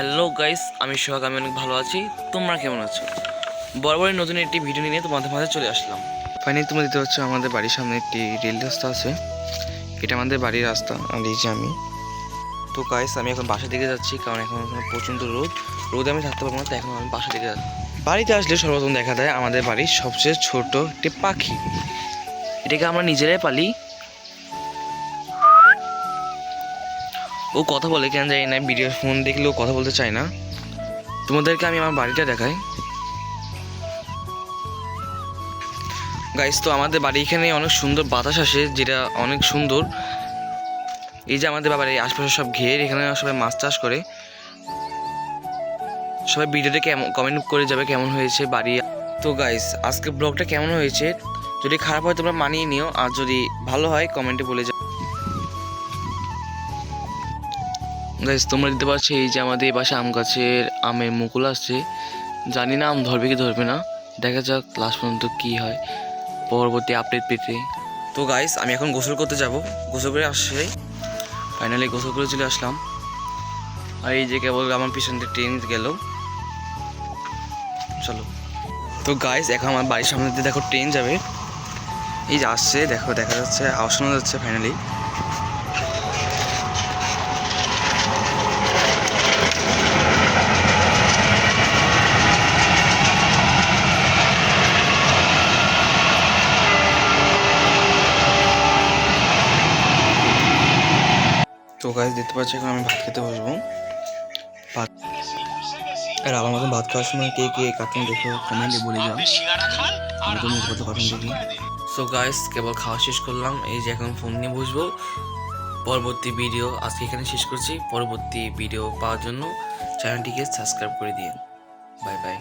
Hello guys আমি সোহাগ, আমি অনেক ভালো আছি। তোমরা কেমন আছো? বরাবরই নতুন একটি ভিডিও নিয়ে তোমাদের মাঝে চলে আসলাম। ফাইনালি তোমরা দিতে হচ্ছে আমাদের বাড়ির সামনে একটি রেল রাস্তা আছে। এটা আমাদের বাড়ির রাস্তা, আর যে আমি। তো গাইস আমি এখন বাসা দিকে যাচ্ছি, কারণ এখন প্রচণ্ড রোদ। রোদে আমি থাকতে পারব না তো এখন আমি বাসা দিকে যাচ্ছি। বাড়িতে আসলে সর্বপ্রথম দেখা দেয় আমাদের বাড়ির সবচেয়ে ছোট একটি পাখি। এটাকে আমরা নিজেরাই পালি। ও কথা বলে, কেন জানি না ভিডিও ফোন দেখলেও কথা বলতে চায় না। তোমাদেরকে আমি আমার বাড়িটা দেখাই। গাইস তো আমাদের বাড়ি এখানে অনেক সুন্দর বাতাস আসে, যেটা অনেক সুন্দর। এই যে আমাদের বাবার এই আশপাশে সব ঘের, এখানে সবাই মাছ চাষ করে। সবাই ভিডিওতে কেমন কমেন্ট করে যাবে কেমন হয়েছে বাড়ি। তো গাইস আজকে ব্লগটা কেমন হয়েছে? যদি খারাপ হয় তোমরা মানিয়ে নিও, আর যদি ভালো হয় কমেন্টে বলে যাও। গাইস তোমরা দিতে পারছ এই যে আমাদের এই পাশে আম গাছের আমের মুকুল আসছে। জানি না আম ধরবে কি ধরবে না। দেখা যাক লাস্ট পর্যন্ত কী হয়। পরবর্তী আপডেট পেতে। তো গাইস আমি এখন গোসল করতে যাব। গোসল করে আসছে ফাইনালি গোসল করে চলে আসলাম। আর এই যে কেবল আমার পিছন ট্রেন গেল। চলো। তো গাইস এখন আমার বাড়ির সামনে দিয়ে দেখো ট্রেন যাবে। এই যে আসছে, দেখো, দেখা যাচ্ছে আওয়াজ শোনা যাচ্ছে ফাইনালি তো গাছ দেখতে পাচ্ছি, এখন আমি ভাত খেতে বসবো। ভাত আর আমার মতন ভাত খাওয়ার সময় কে কে কার্টুন দেখো কমেন্টে বলে যাও। আমি তো কার্টুন দেখি সো গাইস কেবল খাওয়া শেষ করলাম। এই যে এখন ফোন নিয়ে বসবো। পরবর্তী ভিডিও আজকে এখানে শেষ করছি। পরবর্তী ভিডিও পাওয়ার জন্য চ্যানেলটিকে সাবস্ক্রাইব করে দিন বাই বাই